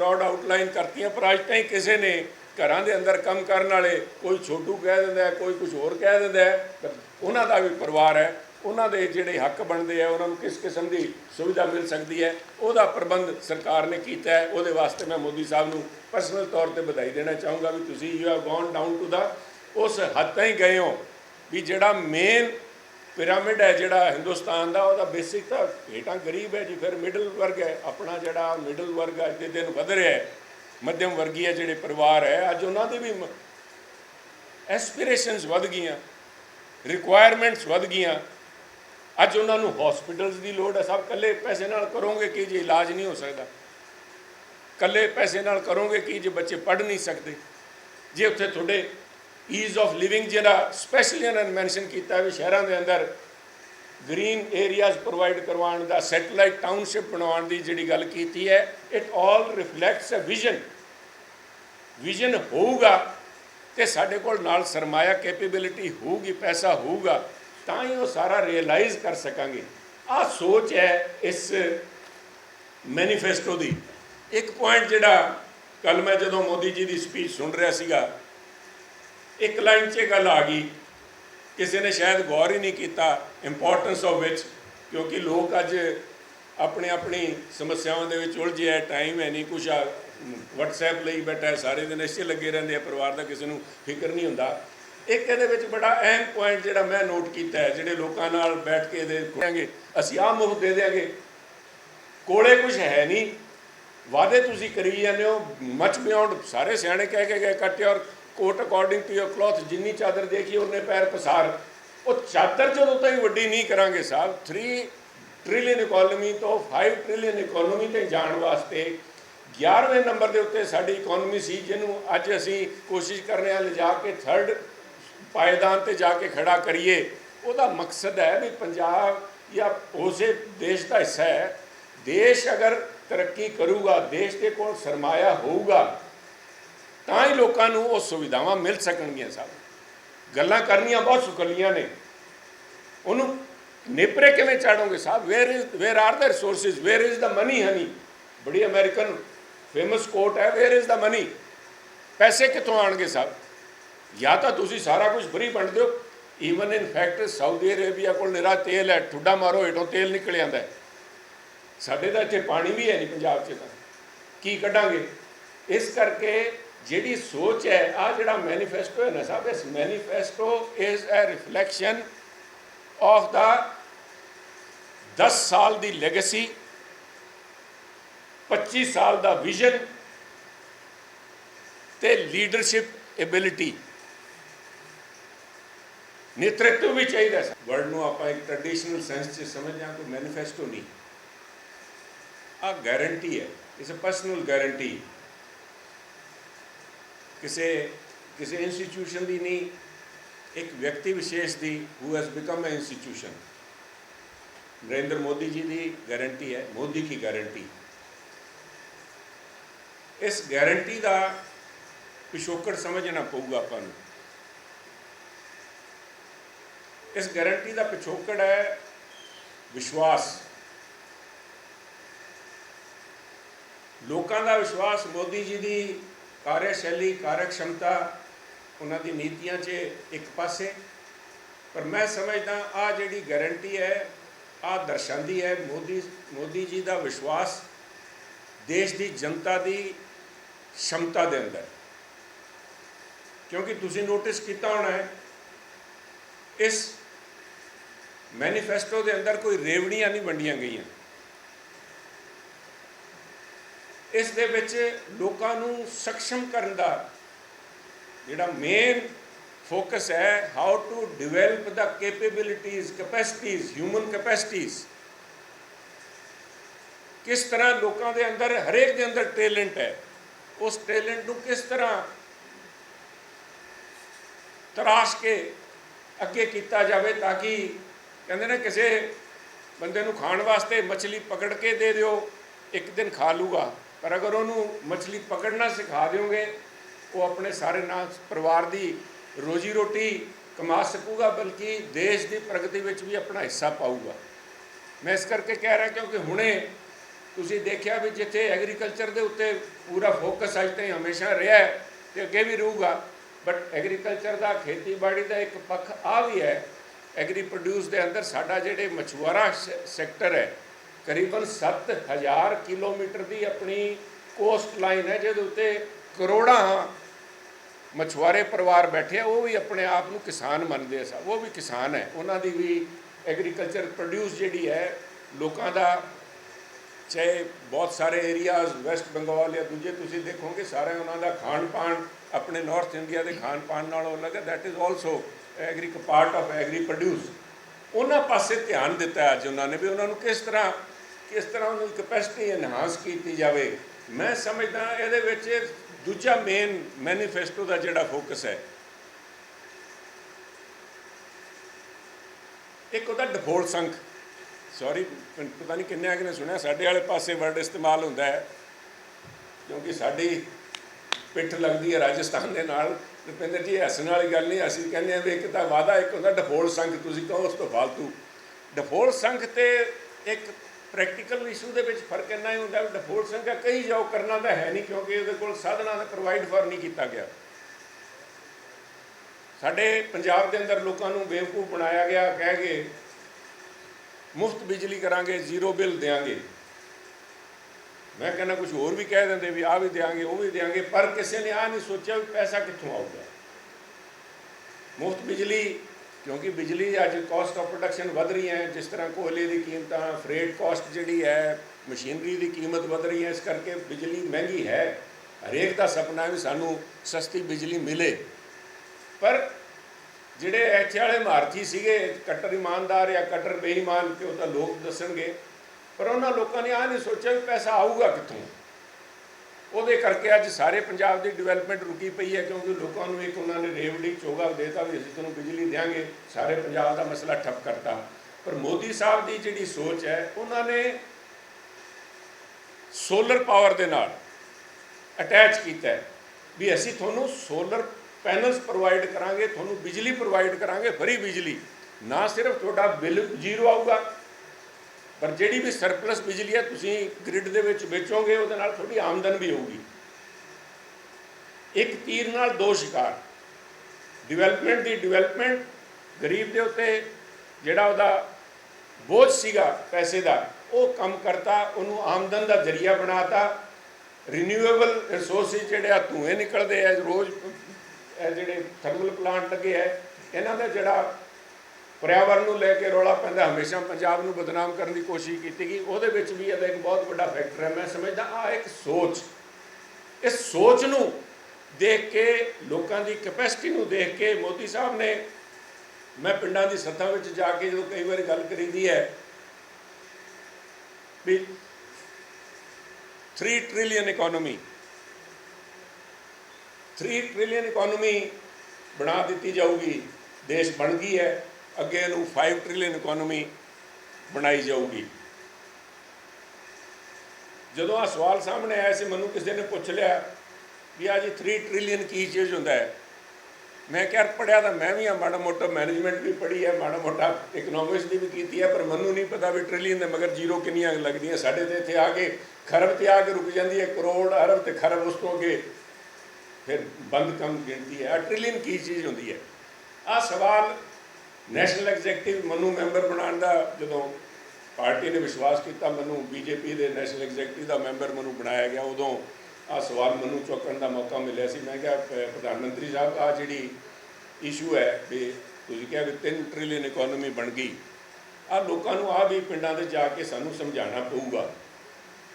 Broad outline ਕਰਤੀਆਂ, ਪਰ ਅੱਜ ਤਾਈਂ ਕਿਸੇ ਨੇ ਘਰਾਂ ਦੇ ਅੰਦਰ ਕੰਮ ਕਰਨ ਵਾਲੇ ਕੋਈ ਛੋਟੂ ਕਹਿ ਦਿੰਦਾ ਕੋਈ ਕੁਝ ਹੋਰ ਕਹਿ ਦਿੰਦਾ ਉਹਨਾਂ ਦਾ ਵੀ ਪਰਿਵਾਰ ਹੈ। ਉਹਨਾਂ ਦੇ ਜਿਹੜੇ ਹੱਕ ਬਣਦੇ ਆ, ਉਹਨਾਂ ਨੂੰ ਕਿਸ ਕਿਸਮ ਦੀ ਸੁਵਿਧਾ ਮਿਲ ਸਕਦੀ ਹੈ, ਉਹਦਾ ਪ੍ਰਬੰਧ ਸਰਕਾਰ ਨੇ ਕੀਤਾ ਹੈ। ਉਹਦੇ ਵਾਸਤੇ ਮੈਂ ਮੋਦੀ ਸਾਹਿਬ ਨੂੰ ਪਰਸਨਲ ਤੌਰ ਤੇ ਵਧਾਈ ਦੇਣਾ ਚਾਹੂੰਗਾ ਵੀ ਤੁਸੀਂ you have gone down to the ਉਸ ਹੱਦ ਤਾਈਂ ਗਏ ਹੋ ਵੀ ਜਿਹੜਾ ਮੇਨ ਪਿਰਾਮਿਡ ਹੈ ਜਿਹੜਾ ਹਿੰਦੁਸਤਾਨ ਦਾ, ਉਹਦਾ ਬੇਸਿਕ ਤਾਂ ਹੇਠਾਂ ਗਰੀਬ ਹੈ ਜੀ, ਫਿਰ ਮਿਡਲ ਵਰਗ ਹੈ। ਆਪਣਾ ਜਿਹੜਾ ਮਿਡਲ ਵਰਗ ਅੱਜ ਦੇ ਦਿਨ ਵਧ ਰਿਹਾ ਹੈ। ਮੱਧਮ ਵਰਗੀ ਹੈ ਜਿਹੜੇ ਪਰਿਵਾਰ ਹੈ, ਅੱਜ ਉਹਨਾਂ ਦੇ ਵੀ ਐਸਪੀਰੇਸ਼ਨਸ ਵਧ ਗਈਆਂ ਰਿਕੁਆਇਰਮੈਂਟਸ ਵਧ ਗਈਆਂ। ਅੱਜ ਉਹਨਾਂ ਨੂੰ ਹਸਪੀਟਲਸ ਦੀ ਲੋੜ ਹੈ। ਸਭ ਕੱਲੇ ਪੈਸੇ ਨਾਲ ਕਰੋਗੇ ਕੀ ਜੇ ਇਲਾਜ ਨਹੀਂ ਹੋ ਸਕਦਾ। ਕੱਲੇ ਪੈਸੇ ਨਾਲ ਕਰੋਗੇ ਕੀ ਜੇ ਬੱਚੇ ਪੜ੍ਹ ਨਹੀਂ ਸਕਦੇ। ਜੇ ਉੱਥੇ ਤੁਹਾਡੇ ਈਜ਼ ਆਫ ਲਿਵਿੰਗ ਜਿਹੜਾ ਸਪੈਸ਼ਲੀ ਇਹਨਾਂ ਨੇ ਮੈਂਸ਼ਨ ਕੀਤਾ ਵੀ ਸ਼ਹਿਰਾਂ ਦੇ ਅੰਦਰ ਗ੍ਰੀਨ ਏਰੀਆਜ਼ ਪ੍ਰੋਵਾਈਡ ਕਰਵਾਉਣ ਦਾ ਸੈਟੇਲਾਈਟ ਟਾਊਨਸ਼ਿਪ ਬਣਾਉਣ ਦੀ ਜਿਹੜੀ ਗੱਲ ਕੀਤੀ ਹੈ it all reflects a vision vision ਹੋਊਗਾ ਤੇ ਸਾਡੇ ਕੋਲ ਨਾਲ ਸਰਮਾਇਆ ਕੈਪੇਬਿਲਿਟੀ ਹੋਊਗੀ, ਪੈਸਾ ਹੋਊਗਾ, ਤਾਂ ਹੀ ਉਹ ਸਾਰਾ ਰਿਅਲਾਈਜ਼ ਕਰ ਸਕਾਂਗੇ। ਆਹ ਸੋਚ ਹੈ ਇਸ ਮੈਨੀਫੈਸਟੋ ਦੀ। ਇੱਕ ਪੁਆਇੰਟ ਜਿਹੜਾ ਕੱਲ ਮੈਂ ਜਦੋਂ ਮੋਦੀ ਜੀ ਦੀ ਸਪੀਚ ਸੁਣ ਰਿਹਾ ਸੀਗਾ ਇੱਕ ਲਾਈਨ 'ਚ ਇਹ ਗੱਲ ਆ ਗਈ, ਕਿਸੇ ਨੇ ਸ਼ਾਇਦ ਗੌਰ ਹੀ ਨਹੀਂ ਕੀਤਾ ਇੰਪੋਰਟੈਂਸ ਆਫ ਵਿੱਚ ਕਿਉਂਕਿ ਲੋਕ ਅੱਜ ਆਪਣੇ ਆਪਣੀ ਸਮੱਸਿਆਵਾਂ ਦੇ ਵਿੱਚ ਉਲਝੇ ਹੈ ਟਾਈਮ ਹੈ ਨਹੀਂ, ਕੁਛ ਆ, WhatsApp ਲਈ ਬੈਠਾ ਸਾਰੇ ਦਿਨ ਇਸੇ ਲੱਗੇ ਰਹਿੰਦੇ ਆ, ਪਰਿਵਾਰ ਦਾ ਕਿਸੇ ਨੂੰ ਫਿਕਰ ਨਹੀਂ ਹੁੰਦਾ। ਇੱਕ ਇਹਦੇ ਵਿੱਚ ਬੜਾ ਅਹਿਮ ਪੁਆਇੰਟ ਜਿਹੜਾ ਮੈਂ ਨੋਟ ਕੀਤਾ ਹੈ, ਜਿਹੜੇ ਲੋਕਾਂ ਨਾਲ ਬੈਠ ਕੇ ਇਹਦੇ ਕਹਾਂਗੇ ਅਸੀਂ ਆਹ ਮੁਫਤ ਦੇ ਦਿਆਂਗੇ। ਕੋਲੇ ਕੁਝ ਹੈ ਨਹੀਂ, ਵਾਅਦੇ ਤੁਸੀਂ ਕਰੀ ਜਾਂਦੇ ਹੋ ਮਚ ਬਿਯੋਂਡ ਸਾਰੇ ਸਿਆਣੇ ਕਹਿ ਕੇ ਗਏ, cut our coat according to your cloth ਜਿੰਨੀ ਚਾਦਰ ਦੇਖੀ ਉਹਨੇ ਪੈਰ ਪਸਾਰ। ਉਹ ਚਾਦਰ ਜਦੋਂ ਤਾਈਂ ਵੱਡੀ ਨਹੀਂ ਕਰਾਂਗੇ ਸਾਹਿਬ 3 ਟ੍ਰਿਲੀਅਨ ਇਕਨੋਮੀ ਤੋਂ 5 ਟ੍ਰਿਲੀਅਨ ਇਕਨੋਮੀ ਤੇ ਜਾਣ ਵਾਸਤੇ 11ਵੇਂ ਨੰਬਰ ਦੇ ਉੱਤੇ ਸਾਡੀ ਇਕਨੋਮੀ ਸੀ, ਜਿਹਨੂੰ ਅੱਜ ਅਸੀਂ ਕੋਸ਼ਿਸ਼ ਕਰ ਰਹੇ ਹਾਂ ਲਿਜਾ ਕੇ ਥਰਡ ਪਾਇਦਾਨ ਤੇ ਜਾ ਕੇ ਖੜਾ ਕਰੀਏ। ਉਹਦਾ ਮਕਸਦ ਹੈ ਵੀ ਪੰਜਾਬ ਜਾਂ ਉਸੇ ਦੇਸ਼ ਦਾ ਹਿੱਸਾ ਹੈ। ਦੇਸ਼ ਅਗਰ ਤਰੱਕੀ ਕਰੂਗਾ, ਦੇਸ਼ ਦੇ ਕੋਲ ਸਰਮਾਇਆ ਹੋਊਗਾ ਤਾਂ ਹੀ ਲੋਕਾਂ ਨੂੰ ਉਹ ਸੁਵਿਧਾਵਾਂ ਮਿਲ ਸਕਣਗੀਆਂ ਸਾਹਿਬ ਗੱਲਾਂ ਕਰਨੀਆਂ ਬਹੁਤ ਸੁਕਲੀਆਂ ਨੇ। ਉਹਨੂੰ ਨੇਪਰੇ ਕਿਵੇਂ ਚਾੜੋਗੇ ਸਾਹਿਬ? Where is where are the resources where is the money honey ਬੜੀ ਅਮਰੀਕਨ ਫੇਮਸ ਕੋਟ ਹੈ ਵੇਅਰ ਇਜ਼ ਦ ਮਨੀ ਪੈਸੇ ਕਿੱਥੋਂ ਆਣਗੇ ਸਾਹਿਬ? ਜਾਂ ਤਾਂ ਤੁਸੀਂ ਸਾਰਾ ਕੁਝ ਫਰੀ ਵੰਡ ਦਿਓ। Even in fact Saudi Arabia ਕੋਲ ਨਿਰਾ ਤੇਲ ਹੈ, ਠੁੱਡਾ ਮਾਰੋ, ਹੇਠੋਂ ਤੇਲ ਨਿਕਲ ਜਾਂਦਾ ਸਾਡੇ ਤਾਂ ਇੱਥੇ ਪਾਣੀ ਵੀ ਹੈ ਨਹੀਂ ਪੰਜਾਬ 'ਚ ਤਾਂ। ਕੀ ਕੱਢਾਂਗੇ? ਇਸ ਕਰਕੇ ਜਿਹੜੀ ਸੋਚ ਹੈ ਆ ਜਿਹੜਾ ਮੈਨੀਫੈਸਟੋ ਹੈ ਨਾ ਸਾਹਿਬ, ਇਸ manifesto is a reflection of ਦਾ 10 ਸਾਲ ਦੀ ਲੈਗੇਸੀ 25 ਸਾਲ ਦਾ ਵਿਜ਼ਨ ਤੇ ਲੀਡਰਸ਼ਿਪ ਐਬਿਲਿਟੀ ਨੇਤਰਤਵ ਵੀ ਚਾਹੀਦਾ ਸੀ ਵਰਡ ਨੂੰ ਆਪਾਂ ਇੱਕ ਟ੍ਰੈਡੀਸ਼ਨਲ ਸੈਂਸ 'ਚ ਸਮਝਦੇ ਹਾਂ, ਕੋਈ ਮੈਨੀਫੈਸਟੋ ਨਹੀਂ। ਆ ਗਾਰੰਟੀ ਹੈ ਇਟਸ ਅ ਪਰਸਨਲ ਗਾਰੰਟੀ ਕਿਸੇ ਕਿਸੇ ਇੰਸਟੀਟਿਊਸ਼ਨ ਦੀ ਨਹੀਂ, ਇੱਕ ਵਿਅਕਤੀ ਵਿਸ਼ੇਸ਼ ਦੀ who has become a institution Narendra Modi ji the guarantee ਹੈ, ਮੋਦੀ ਕੀ ਗਾਰੰਟੀ ਇਸ ਗਾਰੰਟੀ ਦਾ ਪਿਛੋਕੜ ਸਮਝਣਾ ਪਊਗਾ ਆਪਾਂ ਨੂੰ। ਇਸ ਗਾਰੰਟੀ ਦਾ ਪਿਛੋਕੜ ਹੈ ਵਿਸ਼ਵਾਸ। ਲੋਕਾਂ ਦਾ ਵਿਸ਼ਵਾਸ ਮੋਦੀ ਜੀ ਦੀ ਕਾਰਜਸ਼ੈਲੀ ਕਾਰਜਕਸ਼ਮਤਾ ਉਹਨਾਂ ਦੀ ਨੀਤੀਆਂ 'ਚ ਇੱਕ ਪਾਸੇ ਪਰ ਮੈਂ ਸਮਝਦਾ ਆ ਜਿਹੜੀ ਗਾਰੰਟੀ ਹੈ ਆ ਦਰਸਾਉਂਦੀ ਹੈ ਮੋਦੀ ਮੋਦੀ ਜੀ ਦਾ ਵਿਸ਼ਵਾਸ ਦੇਸ਼ ਦੀ ਜਨਤਾ ਦੀ ਸ਼ਮਤਾ ਦੇ ਅੰਦਰ ਕਿਉਂਕਿ ਤੁਸੀਂ ਨੋਟਿਸ ਕੀਤਾ ਹੋਣਾ ਹੈ ਇਸ ਮੈਨੀਫੈਸਟੋ ਦੇ ਅੰਦਰ ਕੋਈ ਰੇਵੜੀਆਂ ਨਹੀਂ ਵੰਡੀਆਂ ਗਈਆਂ ਇਸ ਦੇ ਵਿੱਚ ਲੋਕਾਂ ਨੂੰ ਸક્ષਮ ਕਰਨ ਦਾ ਜਿਹੜਾ ਮੇਨ ਫੋਕਸ ਹੈ how to develop the capabilities capacities human capacities ਕਿਸ ਤਰ੍ਹਾਂ ਲੋਕਾਂ ਦੇ ਅੰਦਰ, ਹਰੇਕ ਦੇ ਅੰਦਰ ਟੈਲੈਂਟ ਹੈ, ਉਸ ਟੈਲੈਂਟ ਨੂੰ ਕਿਸ ਤਰ੍ਹਾਂ ਤਰਾਸ਼ ਕੇ ਅੱਗੇ ਕੀਤਾ ਜਾਵੇ ਤਾਂ ਕਿ ਕਹਿੰਦੇ ਨੇ ਕਿਸੇ ਬੰਦੇ ਨੂੰ ਖਾਣ ਵਾਸਤੇ ਮੱਛਲੀ ਪਕੜ ਕੇ ਦੇ ਦਿਓ, ਇੱਕ ਦਿਨ ਖਾ ਲੂਗਾ। ਪਰ ਅਗਰ ਉਹਨੂੰ ਮੱਛਲੀ ਪਕੜਨਾ ਸਿਖਾ ਦਿਓਗੇ, ਉਹ ਆਪਣੇ ਸਾਰੇ ਨਾਲ ਪਰਿਵਾਰ ਦੀ ਰੋਜੀ ਰੋਟੀ ਕਮਾ ਸਕੂਗਾ, ਬਲਕਿ ਦੇਸ਼ ਦੀ ਪ੍ਰਗਤੀ ਵਿੱਚ ਵੀ ਆਪਣਾ ਹਿੱਸਾ ਪਾਊਗਾ। ਮੈਂ ਇਸ ਕਰਕੇ ਕਹਿ ਰਿਹਾ ਕਿਉਂਕਿ ਹੁਣੇ ਤੁਸੀਂ ਦੇਖਿਆ ਵੀ ਜਿੱਥੇ ਐਗਰੀਕਲਚਰ ਦੇ ਉੱਤੇ ਪੂਰਾ ਫੋਕਸ ਅੱਜ ਤਾਈਂ ਹਮੇਸ਼ਾ ਰਿਹਾ ਹੈ ਤੇ ਅੱਗੇ ਵੀ ਰਹੂਗਾ, ਬਟ ਐਗਰੀਕਲਚਰ ਦਾ, ਖੇਤੀਬਾੜੀ ਦਾ ਇੱਕ ਪੱਖ ਆ ਵੀ ਹੈ ਐਗਰੀ ਪ੍ਰੋਡਿਊਸ ਦੇ ਅੰਦਰ ਸਾਡਾ ਜਿਹੜੇ ਮਛੁਆਰਾ ਸੈਕਟਰ ਹੈ ਕਰੀਬਨ 7000 ਕਿਲੋਮੀਟਰ ਦੀ ਆਪਣੀ ਕੋਸਟ ਲਾਈਨ ਹੈ, ਜਿਹਦੇ ਉੱਤੇ ਕਰੋੜਾਂ ਮਛੁਆਰੇ ਪਰਿਵਾਰ ਬੈਠੇ ਆ। ਉਹ ਵੀ ਆਪਣੇ ਆਪ ਨੂੰ ਕਿਸਾਨ ਮੰਨਦੇ ਆ ਸਭ। ਉਹ ਵੀ ਕਿਸਾਨ ਹੈ। ਉਹਨਾਂ ਦੀ ਵੀ ਐਗਰੀਕਲਚਰ ਪ੍ਰੋਡਿਊਸ ਜਿਹੜੀ ਹੈ, ਲੋਕਾਂ ਦਾ, ਚਾਹੇ ਬਹੁਤ ਸਾਰੇ ਏਰੀਆਜ਼ ਵੈਸਟ ਬੰਗਾਲ ਜਾਂ ਦੂਜੇ, ਤੁਸੀਂ ਦੇਖੋਗੇ ਸਾਰੇ ਉਹਨਾਂ ਦਾ ਖਾਣ ਪਾਣ ਆਪਣੇ ਨਾਰਥ ਇੰਡੀਆ ਦੇ ਖਾਣ ਪਾਣ ਨਾਲੋਂ ਅਲੱਗ ਹੈ। That is also agri part of agri produce ਉਹਨਾਂ ਪਾਸੇ ਧਿਆਨ ਦਿੱਤਾ ਅੱਜ ਉਹਨਾਂ ਨੇ ਵੀ ਉਹਨਾਂ ਨੂੰ ਕਿਸ ਤਰ੍ਹਾਂ ਕਿਸ ਤਰ੍ਹਾਂ ਉਹਨਾਂ ਦੀ ਕਪੈਸਿਟੀ ਐਨਹਾਂਸ ਕੀਤੀ ਜਾਵੇ, ਮੈਂ ਸਮਝਦਾ ਇਹਦੇ ਵਿੱਚ ਦੂਜਾ ਮੇਨ ਮੈਨੀਫੈਸਟੋ ਦਾ ਜਿਹੜਾ ਫੋਕਸ ਹੈ। ਇੱਕ ਉਹਦਾ ਡਿਫੋਲਟ ਸੰਖ। ਸੌਰੀ ਪਤਾ ਨਹੀਂ ਕਿੰਨੇ ਆਗੇ ਨੇ ਸੁਣਿਆ, ਸਾਡੇ ਵਾਲੇ ਪਾਸੇ ਵਰਡ ਇਸਤੇਮਾਲ ਹੁੰਦਾ ਹੈ, ਕਿਉਂਕਿ ਸਾਡੀ ਪਿੱਠ ਲੱਗਦੀ ਹੈ ਰਾਜਸਥਾਨ ਦੇ ਨਾਲ। ਰੁਪਿੰਦਰ ਜੀ, ਹੱਸਣ ਵਾਲੀ ਗੱਲ ਨਹੀਂ, ਅਸੀਂ ਕਹਿੰਦੇ ਆ ਵੀ ਇੱਕ ਤਾਂ ਵਾਦਾ ਇੱਕ ਹੁੰਦਾ ਡਿਫੋਲਟ ਸੰਖ, ਤੁਸੀਂ ਕਹੋ ਉਸ ਤੋਂ ਫालतू ਡਿਫੋਲਟ ਸੰਖ ਤੇ ਇੱਕ ਪ੍ਰੈਕਟੀਕਲ ਇਸ਼ੂ ਦੇ ਵਿੱਚ ਫ਼ਰਕ ਇੰਨਾ ਹੀ ਹੁੰਦਾ ਵੀ ਡਿਫੋਲਟ ਸੰਖ ਆ ਕਈ ਜਾਓ ਕਰਨਾ ਤਾਂ ਹੈ ਨਹੀਂ ਕਿਉਂਕਿ ਉਹਦੇ ਕੋਲ ਸਾਧਨਾਂ ਦਾ ਪ੍ਰੋਵਾਈਡ ਫਰ ਨਹੀਂ ਕੀਤਾ ਗਿਆ। ਸਾਡੇ ਪੰਜਾਬ ਦੇ ਅੰਦਰ ਲੋਕਾਂ ਨੂੰ ਬੇਵਕੂਫ ਬਣਾਇਆ ਗਿਆ, ਕਹਿ ਕੇ ਮੁਫਤ ਬਿਜਲੀ ਕਰਾਂਗੇ, ਜ਼ੀਰੋ ਬਿੱਲ ਦੇਾਂਗੇ ਮੈਂ ਕਹਿੰਦਾ ਕੁਝ ਹੋਰ ਵੀ ਕਹਿ ਦਿੰਦੇ ਵੀ ਆ ਵੀ ਦੇਾਂਗੇ ਉਹ ਵੀ ਦੇਾਂਗੇ ਪਰ ਕਿਸੇ ਨੇ ਆ ਨਹੀਂ ਸੋਚਿਆ ਵੀ ਪੈਸਾ ਕਿੱਥੋਂ ਆਊਗਾ। ਮੁਫਤ ਬਿਜਲੀ ਕਿਉਂਕਿ ਬਿਜਲੀ ਅੱਜ ਕਾਸਟ ਆਫ ਪ੍ਰੋਡਕਸ਼ਨ ਵਧ ਰਹੀ ਹੈ, ਜਿਸ ਤਰ੍ਹਾਂ ਕੋਇਲੇ ਦੀ ਕੀਮਤਾਂ ਫਰੇਟ ਕਾਸਟ ਜਿਹੜੀ ਹੈ, ਮਸ਼ੀਨਰੀ ਦੀ ਕੀਮਤ ਵਧ ਰਹੀ ਹੈ, ਇਸ ਕਰਕੇ ਬਿਜਲੀ ਮਹਿੰਗੀ ਹੈ। ਹਰੇਕ ਦਾ ਸੁਪਨਾ ਵੀ ਸਾਨੂੰ ਸਸਤੀ ਬਿਜਲੀ ਮਿਲੇ। ਪਰ ਜਿਹੜੇ ਇੱਥੇ ਵਾਲੇ ਮਾਰਥੀ ਸੀਗੇ, ਕੱਟਰ ਇਮਾਨਦਾਰ ਜਾਂ ਕੱਟਰ ਬੇਈਮਾਨ ਕਿ ਉਹ ਤਾਂ ਲੋਕ ਦੱਸਣਗੇ। ਪਰ ਉਹਨਾਂ ਲੋਕਾਂ ਨੇ ਆ ਨਹੀਂ ਸੋਚਿਆ ਵੀ ਪੈਸਾ ਆਊਗਾ ਕਿੱਥੋਂ? ਉਹਦੇ ਕਰਕੇ ਅੱਜ ਸਾਰੇ ਪੰਜਾਬ ਦੀ ਡਿਵੈਲਪਮੈਂਟ ਰੁਕੀ ਪਈ ਹੈ, ਕਿਉਂਕਿ ਲੋਕਾਂ ਨੂੰ ਇੱਕ ਉਹਨਾਂ ਨੇ ਰੇਵੜੀ ਚੋਗਾ ਦੇਤਾ ਵੀ ਅਸੀਂ ਤੁਹਾਨੂੰ ਬਿਜਲੀ ਦੇਵਾਂਗੇ ਸਾਰੇ ਪੰਜਾਬ ਦਾ ਮਸਲਾ ਠੱਪ ਕਰਤਾ। ਪਰ ਮੋਦੀ ਸਾਹਿਬ ਦੀ ਜਿਹੜੀ ਸੋਚ ਹੈ, ਉਹਨਾਂ ਨੇ ਸੋਲਰ ਪਾਵਰ ਦੇ ਨਾਲ ਅਟੈਚ ਕੀਤਾ ਵੀ ਅਸੀਂ ਤੁਹਾਨੂੰ ਸੋਲਰ ਪੈਨਲਸ ਪ੍ਰੋਵਾਈਡ ਕਰਾਂਗੇ, ਤੁਹਾਨੂੰ ਬਿਜਲੀ ਪ੍ਰੋਵਾਈਡ ਕਰਾਂਗੇ, ਫਰੀ ਬਿਜਲੀ। ਨਾ ਸਿਰਫ ਤੁਹਾਡਾ ਬਿੱਲ ਜ਼ੀਰੋ ਆਊਗਾ ਪਰ ਜਿਹੜੀ ਵੀ ਸਰਪਲਸ ਬਿਜਲੀ ਹੈ ਤੁਸੀਂ ਗ੍ਰਿਡ ਦੇ ਵਿੱਚ ਵੇਚੋਗੇ, ਉਹਦੇ ਨਾਲ ਤੁਹਾਡੀ ਆਮਦਨ ਵੀ ਹੋਊਗੀ। ਇੱਕ ਤੀਰ ਨਾਲ ਦੋ ਸ਼ਿਕਾਰ। ਡਿਵੈਲਪਮੈਂਟ ਦੀ ਡਿਵੈਲਪਮੈਂਟ ਗਰੀਬ ਦੇ ਉੱਤੇ ਜਿਹੜਾ ਉਹਦਾ ਬੋਝ ਸੀਗਾ ਪੈਸੇ ਦਾ, ਉਹ ਕੰਮ ਕਰਤਾ, ਉਹਨੂੰ ਆਮਦਨ ਦਾ ਜ਼ਰੀਆ ਬਣਾਤਾ। ਰੀਨਿਊਏਬਲ ਰਿਸੋਰਸਿਸ ਜਿਹੜੇ ਆ, ਧੂਏ ਨਿਕਲਦੇ ਆ, ਰੋਜ਼ ਜਿਹੜੇ ਥਰਮਲ ਪਲਾਂਟ ਲੱਗੇ ਆ, ਇਹਨਾਂ ਦਾ ਜਿਹੜਾ ਪਰਿਆਵਰਨ ਨੂੰ ਲੈ ਕੇ ਰੌਲਾ ਪੈਂਦਾ, ਹਮੇਸ਼ਾ ਪੰਜਾਬ ਨੂੰ ਬਦਨਾਮ ਕਰਨ ਦੀ ਕੋਸ਼ਿਸ਼ ਕੀਤੀ ਗਈ, ਉਹਦੇ ਵਿੱਚ ਵੀ ਇਹਦਾ ਇੱਕ ਬਹੁਤ ਵੱਡਾ ਫੈਕਟਰ ਹੈ। ਮੈਂ ਸਮਝਦਾ ਆ ਇੱਕ ਸੋਚ। ਇਸ ਸੋਚ ਨੂੰ ਦੇਖ ਕੇ, ਲੋਕਾਂ ਦੀ ਕੈਪੈਸਿਟੀ ਨੂੰ ਦੇਖ ਕੇ ਮੋਦੀ ਸਾਹਿਬ ਨੇ, ਮੈਂ ਪਿੰਡਾਂ ਦੀ ਸੱਥਾਂ ਵਿੱਚ ਜਾ ਕੇ ਜਦੋਂ ਕਈ ਵਾਰੀ ਗੱਲ ਕਰੀਦੀ ਹੈ ਵੀ 3 ਟ੍ਰਿਲੀਅਨ ਇਕਨੋਮੀ 3 ਟ੍ਰਿਲੀਅਨ ਇਕਨੋਮੀ ਬਣਾ ਦਿੱਤੀ ਜਾਊਗੀ, ਦੇਸ਼ ਬਣ ਗਈ ਹੈ। ਅੱਗੇ ਇਹਨੂੰ 5 ਟ੍ਰਿਲੀਅਨ ਇਕਨੋਮੀ ਬਣਾਈ ਜਾਊਗੀ। ਜਦੋਂ ਆ ਸਵਾਲ ਸਾਹਮਣੇ ਆਇਆ ਸੀ, ਮੈਨੂੰ ਕਿਸੇ ਨੇ ਪੁੱਛ ਲਿਆ ਵੀ ਆ ਜੀ 3 ਟ੍ਰਿਲੀਅਨ ਕੀ ਚੀਜ਼ ਹੁੰਦਾ ਹੈ? ਮੈਂ ਕਿਹਾ ਪੜਿਆ ਤਾਂ ਮੈਂ ਵੀ ਆ ਮਾੜਾ ਮੋਟਾ ਮੈਨੇਜਮੈਂਟ ਵੀ ਪੜ੍ਹੀ ਹੈ, ਮਾੜਾ ਮੋਟਾ ਇਕਨੋਮਿਕਸ ਦੀ ਵੀ ਕੀਤੀ ਹੈ, ਪਰ ਮੈਨੂੰ ਨਹੀਂ ਪਤਾ ਵੀ ਟ੍ਰਿਲੀਅਨ ਦੇ ਮਗਰ ਜ਼ੀਰੋ ਕਿੰਨੀਆਂ ਲੱਗਦੀਆਂ, ਸਾਡੇ ਤੇ ਇੱਥੇ ਆ ਕੇ ਖਰਬ ਤੇ ਆ ਕੇ ਰੁਕ ਜਾਂਦੀ ਹੈ, ਕਰੋੜ ਅਰਬ ਤੇ ਖਰਬ ਉਸ ਤੋਂ ਅੱਗੇ ਫਿਰ ਬੰਦ ਕੰਮ ਗਿਣਤੀ ਹੈ। ਆ ਟ੍ਰਿਲੀਅਨ ਕੀ ਚੀਜ਼ ਹੁੰਦੀ ਹੈ? ਆ ਸਵਾਲ ਨੈਸ਼ਨਲ ਐਗਜ਼ੈਕਟਿਵ ਮੈਨੂੰ ਮੈਂਬਰ ਬਣਾਉਣ ਦਾ ਜਦੋਂ ਪਾਰਟੀ ਨੇ ਵਿਸ਼ਵਾਸ ਕੀਤਾ, ਮੈਨੂੰ ਬੀਜੇਪੀ ਦੇ ਨੈਸ਼ਨਲ ਐਗਜ਼ੈਕਟਿਵ ਦਾ ਮੈਂਬਰ ਮੈਨੂੰ ਬਣਾਇਆ ਗਿਆ। ਉਦੋਂ ਆ ਸਵਾਲ ਮੈਨੂੰ ਚੁੱਕਣ ਦਾ ਮੌਕਾ ਮਿਲਿਆ ਸੀ। ਮੈਂ ਕਿਹਾ ਪ੍ਰਧਾਨ ਮੰਤਰੀ ਸਾਹਿਬ ਆ ਜਿਹੜੀ ਇਸ਼ੂ ਹੈ ਵੀ ਤੁਸੀਂ ਕਿਹਾ ਵੀ 3 ਟ੍ਰਿਲੀਅਨ ਇਕਨੋਮੀ ਬਣ ਗਈ ਆ ਲੋਕਾਂ ਨੂੰ ਆ ਵੀ ਪਿੰਡਾਂ ਦੇ ਜਾ ਕੇ ਸਾਨੂੰ ਸਮਝਾਉਣਾ ਪਊਗਾ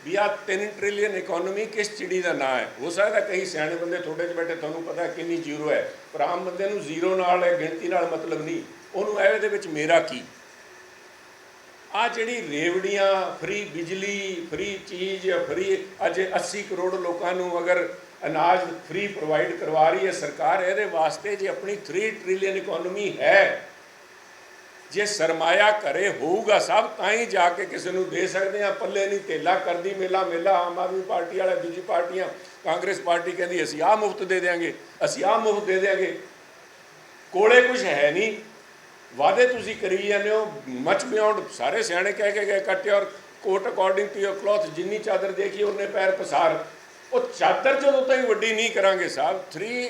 ਵੀ ਆ 3 ਟ੍ਰਿਲੀਅਨ ਇਕਨੋਮੀ ਕਿਸ ਚਿੜੀ ਦਾ ਨਾਂ ਹੈ। ਹੋ ਸਕਦਾ ਕਈ ਸਿਆਣੇ ਬੰਦੇ ਤੁਹਾਡੇ 'ਚ ਬੈਠੇ, ਤੁਹਾਨੂੰ ਪਤਾ ਕਿੰਨੀ ਜ਼ੀਰੋ ਹੈ। ਪਰ ਆਮ ਬੰਦੇ ਨੂੰ ਜ਼ੀਰੋ ਨਾਲ ਗਿਣਤੀ ਨਾਲ ਮਤਲਬ ਨਹੀਂ। ਉਹਨੂੰ ਇਹ ਇਹਦੇ ਵਿੱਚ ਮੇਰਾ ਕੀ? ਆ ਜਿਹੜੀ ਰੇਵੜੀਆਂ, ਫ੍ਰੀ ਬਿਜਲੀ, ਫ੍ਰੀ ਚੀਜ਼, ਫ੍ਰੀ ਅੱਜ 80 ਕਰੋੜ ਲੋਕਾਂ ਨੂੰ ਅਗਰ ਅਨਾਜ ਫ੍ਰੀ ਪ੍ਰੋਵਾਈਡ ਕਰਵਾ ਰਹੀ ਹੈ ਸਰਕਾਰ, ਇਹਦੇ ਵਾਸਤੇ ਜੇ ਆਪਣੀ 3 ਟ੍ਰਿਲੀਅਨ ਇਕਨੋਮੀ ਹੈ, ਜੇ ਸਰਮਾਇਆ ਘਰੇ ਹੋਊਗਾ ਸਭ, ਤਾਂ ਹੀ ਜਾ ਕੇ ਕਿਸੇ ਨੂੰ ਦੇ ਸਕਦੇ ਆ ਪੱਲੇ ਨਹੀਂ ਤੇਲਾ ਕਰਦੀ, ਮੇਲਾ ਮੇਲਾ, ਆਮ ਆਦਮੀ ਪਾਰਟੀ ਵਾਲੇ, ਦੂਜੀ ਪਾਰਟੀਆਂ, ਕਾਂਗਰਸ ਪਾਰਟੀ ਕਹਿੰਦੀ ਅਸੀਂ ਆਹ ਮੁਫਤ ਦੇ ਦੇਾਂਗੇ ਅਸੀਂ ਆਹ ਮੁਫਤ ਦੇ ਦੇਾਂਗੇ ਕੋਲੇ ਕੁਝ ਹੈ ਨਹੀਂ। ਵਾਅਦੇ ਤੁਸੀਂ ਕਰੀ ਜਾਂਦੇ ਹੋ ਮਚ ਬਿਯੋਂਡ ਸਾਰੇ ਸਿਆਣੇ ਕਹਿ ਕੇ ਗਏ cut your coat according to your cloth ਜਿੰਨੀ ਚਾਦਰ ਦੇਖੀ ਉਹਨੇ ਪੈਰ ਪਸਾਰ। ਉਹ ਚਾਦਰ ਜਦੋਂ ਤਾਈਂ ਵੱਡੀ ਨਹੀਂ ਕਰਾਂਗੇ ਸਾਹਿਬ 3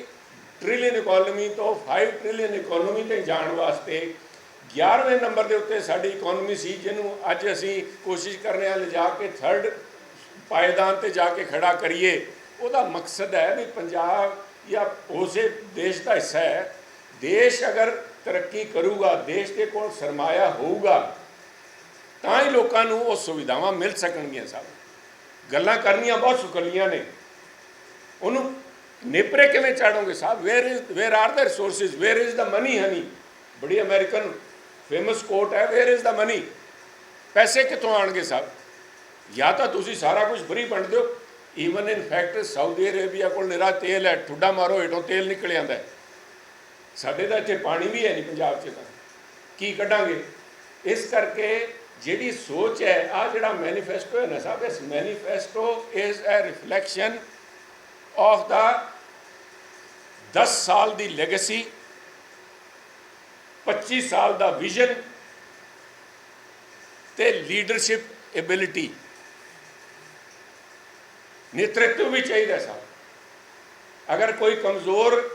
ਟ੍ਰਿਲੀਅਨ ਇਕਨੋਮੀ ਤੋਂ 5 ਟ੍ਰਿਲੀਅਨ ਇਕਨੋਮੀ ਤੇ ਜਾਣ ਵਾਸਤੇ 11ਵੇਂ ਨੰਬਰ ਦੇ ਉੱਤੇ ਸਾਡੀ ਇਕਨੋਮੀ ਸੀ, ਜਿਹਨੂੰ ਅੱਜ ਅਸੀਂ ਕੋਸ਼ਿਸ਼ ਕਰ ਰਹੇ ਹਾਂ ਲਿਜਾ ਕੇ ਥਰਡ ਪਾਇਦਾਨ ਤੇ ਜਾ ਕੇ ਖੜਾ ਕਰੀਏ। ਉਹਦਾ ਮਕਸਦ ਹੈ ਵੀ ਪੰਜਾਬ ਜਾਂ ਉਸੇ ਦੇਸ਼ ਦਾ ਹਿੱਸਾ ਹੈ। ਦੇਸ਼ ਅਗਰ ਤਰੱਕੀ ਕਰੂਗਾ, ਦੇਸ਼ ਦੇ ਕੋਲ ਸਰਮਾਇਆ ਹੋਊਗਾ, ਤਾਂ ਹੀ ਲੋਕਾਂ ਨੂੰ ਉਹ ਸੁਵਿਧਾਵਾਂ ਮਿਲ ਸਕਣਗੀਆਂ ਸਾਹਿਬ ਗੱਲਾਂ ਕਰਨੀਆਂ ਬਹੁਤ ਸੁਖਲੀਆਂ ਨੇ। ਉਹਨੂੰ ਨੇਪਰੇ ਕਿਵੇਂ ਚਾੜੋਗੇ ਸਾਹਿਬ? Where is where are the resources where is the money ਹਨੀ ਬੜੀ ਅਮਰੀਕਨ ਫੇਮਸ ਕੋਟ ਹੈ ਵੇਅਰ ਇਜ਼ ਦਾ ਮਨੀ ਪੈਸੇ ਕਿੱਥੋਂ ਆਣਗੇ ਸਾਹਿਬ? ਜਾਂ ਤਾਂ ਤੁਸੀਂ ਸਾਰਾ ਕੁਝ ਫਰੀ ਵੰਡ ਦਿਓ even in fact Saudi Arabia ਕੋਲ ਨਿਰਾ ਤੇਲ ਹੈ, ਠੁੱਡਾ ਮਾਰੋ, ਹੇਠੋਂ ਤੇਲ ਨਿਕਲ ਜਾਂਦਾ ਹੈ। ਸਾਡੇ ਤਾਂ ਇੱਥੇ ਪਾਣੀ ਵੀ ਹੈ ਨਹੀਂ ਪੰਜਾਬ 'ਚ ਤਾਂ। ਕੀ ਕੱਢਾਂਗੇ? ਇਸ ਕਰਕੇ ਜਿਹੜੀ ਸੋਚ ਹੈ, ਆ ਜਿਹੜਾ ਮੈਨੀਫੈਸਟੋ ਹੈ ਨਾ ਸਾਹਿਬ, ਇਸ manifesto is a reflection of the 10 ਸਾਲ ਦੀ ਲੈਗੇਸੀ 25 ਸਾਲ ਦਾ ਵਿਜ਼ਨ ਤੇ ਲੀਡਰਸ਼ਿਪ ਐਬਿਲਿਟੀ ਨੇਤਰਤਵ ਵੀ ਚਾਹੀਦਾ ਸਾਹਿਬ। ਅਗਰ ਕੋਈ ਕਮਜ਼ੋਰ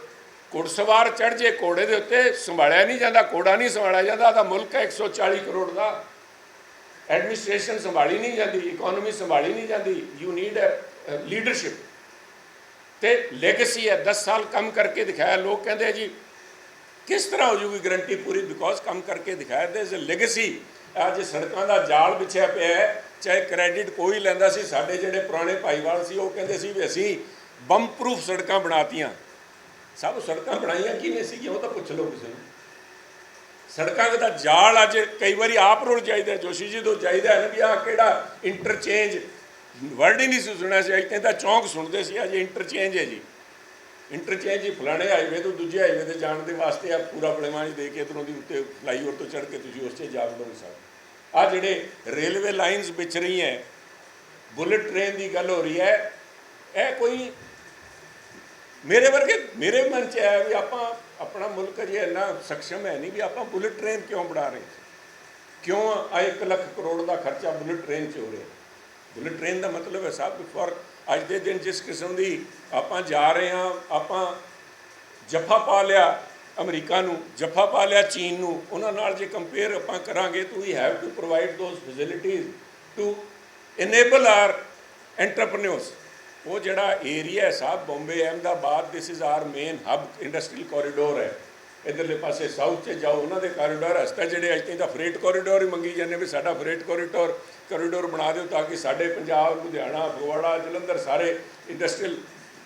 ਘੁੜਸਵਾਰ ਚੜ ਜੇ ਘੋੜੇ ਦੇ ਉੱਤੇ, ਸੰਭਾਲਿਆ ਨਹੀਂ ਜਾਂਦਾ, ਘੋੜਾ ਨਹੀਂ ਸੰਭਾਲਿਆ ਜਾਂਦਾ ਤਾਂ ਮੁਲਕ ਹੈ 140 ਕਰੋੜ ਦਾ। ਐਡਮਿਨਿਸਟ੍ਰੇਸ਼ਨ ਸੰਭਾਲੀ ਨਹੀਂ ਜਾਂਦੀ ਇਕਨੋਮੀ ਸੰਭਾਲੀ ਨਹੀਂ ਜਾਂਦੀ ਯੂ ਨੀਡ ਅ ਲੀਡਰਸ਼ਿਪ ਤੇ ਲੈਗੇਸੀ ਹੈ 10 ਸਾਲ ਕੰਮ ਕਰਕੇ ਦਿਖਾਇਆ, ਲੋਕ ਕਹਿੰਦੇ ਜੀ, ਕਿਸ ਤਰ੍ਹਾਂ ਹੋ ਜੂਗੀ ਗਰੰਟੀ ਪੂਰੀ? ਬਿਕੋਜ਼ ਕੰਮ ਕਰਕੇ ਦਿਖਾਇਆ ਦੇ ਇਜ਼ ਅ ਲੈਗੇਸੀ ਅੱਜ ਸੜਕਾਂ ਦਾ ਜਾਲ ਵਿਛਿਆ ਪਿਆ ਹੈ, ਚਾਹੇ ਕ੍ਰੈਡਿਟ ਕੋਈ ਲੈਂਦਾ ਸੀ, ਸਾਡੇ ਜਿਹੜੇ ਪੁਰਾਣੇ ਭਾਈਵਾਲ ਸੀ, ਉਹ ਕਹਿੰਦੇ ਸੀ ਵੀ ਅਸੀਂ ਬੰਮ ਪ੍ਰੂਫ ਸੜਕਾਂ ਬਣਾਤੀਆਂ। ਸਭ ਸੜਕਾਂ ਬਣਾਈਆਂ ਕਿਵੇਂ ਸੀ ਉਹ ਤਾਂ ਪੁੱਛ ਲਓ ਕਿਸੇ ਨੂੰ। ਸੜਕਾਂ ਦਾ ਜਾਲ ਅੱਜ ਕਈ ਵਾਰੀ ਆਪ ਰੁਲ ਜਾਈਦਾ, ਜੋਸ਼ੀ ਜੀ ਤੋਂ ਜਾਈਦਾ ਹੈ ਨਾ ਵੀ ਆਹ ਕਿਹੜਾ ਇੰਟਰਚੇਂਜ ਵਰਡ ਹੀ ਨਹੀਂ ਸੀ ਸੁਣਿਆ ਸੀ ਅੱਜ ਤਾਂ ਚੌਂਕ ਸੁਣਦੇ ਸੀ, ਅੱਜ ਇੰਟਰਚੇਂਜ ਹੈ ਜੀ। ਇੰਟਰਚੇਂਜ ਹੀ ਫਲਾਣੇ ਹਾਈਵੇ ਤੋਂ ਦੂਜੇ ਹਾਈਵੇ ਤੇ ਜਾਣ ਦੇ ਵਾਸਤੇ ਆ ਪੂਰਾ ਬਲੇਮਾਨ ਦੇ ਕੇ ਇਧਰੋਂ ਦੀ ਉੱਤੇ ਫਲਾਈਓਵਰ ਤੋਂ ਚੜ੍ਹ ਕੇ ਤੁਸੀਂ ਉਸ 'ਤੇ ਜਾ ਵੜੋਗੇ ਸਾਹਿਬ ਆ ਜਿਹੜੇ ਰੇਲਵੇ ਲਾਈਨਸ ਵਿਚ ਰਹੀ ਹੈ ਬੁਲਟ ਟ੍ਰੇਨ ਦੀ ਗੱਲ ਹੋ ਰਹੀ ਹੈ, ਇਹ ਕੋਈ ਮੇਰੇ ਵਰਗੇ, ਮੇਰੇ ਮਨ ਚ ਆਇਆ ਵੀ ਆਪਾਂ ਆਪਣਾ ਮੁਲਕ ਜੇ ਇੰਨਾ ਸક્ષਮ ਹੈ ਨਹੀਂ ਵੀ ਆਪਾਂ ਬੁਲਟ ਟ੍ਰੇਨ ਕਿਉਂ ਬਣਾ ਰਹੇ ਕਿਉਂ ਆ 1 ਲੱਖ ਕਰੋੜ ਦਾ ਖਰਚਾ ਬੁਲਟ ਟ੍ਰੇਨ ਚ ਹੋ ਰਿਹਾ? ਬੁਲਟ ਟ੍ਰੇਨ ਦਾ ਮਤਲਬ ਹੈ ਸਾਹਿਬ ਫੋਰ ਅੱਜ ਦੇ ਦਿਨ ਜਿਸ ਕਿਸਮ ਦੀ ਆਪਾਂ ਜਾ ਰਹੇ ਹਾਂ, ਆਪਾਂ ਜਫਾ ਪਾ ਲਿਆ ਅਮਰੀਕਾ ਨੂੰ, ਜਫਾ ਪਾ ਲਿਆ ਚੀਨ ਨੂੰ, ਉਹਨਾਂ ਨਾਲ ਜੇ ਕੰਪੇਅਰ ਆਪਾਂ ਕਰਾਂਗੇ ਤੂੰ we have to provide those facilities to enable our entrepreneurs ਉਹ ਜਿਹੜਾ ਏਰੀਆ ਹੈ ਸਾਹਿਬ Bombay, Ahmedabad this is our main hub industrial corridor ਹੈ। ਇਧਰਲੇ ਪਾਸੇ ਸਾਊਥ 'ਚ ਜਾਓ, ਉਹਨਾਂ ਦੇ ਕੋਰੀਡੋਰ ਹਸਤਾ ਜਿਹੜੇ ਅੱਜ ਤਾਂ ਫਰੇਟ ਕੋਰੀਡੋਰ ਹੀ ਮੰਗੀ ਜਾਂਦੇ ਵੀ ਸਾਡਾ ਫਰੇਟ ਕੋਰੀਡੋਰ ਕੋਰੀਡੋਰ ਬਣਾ ਦਿਓ ਤਾਂ ਕਿ ਸਾਡੇ ਪੰਜਾਬ, ਲੁਧਿਆਣਾ, ਫਗਵਾੜਾ, ਜਲੰਧਰ ਸਾਰੇ ਇੰਡਸਟਰੀਅਲ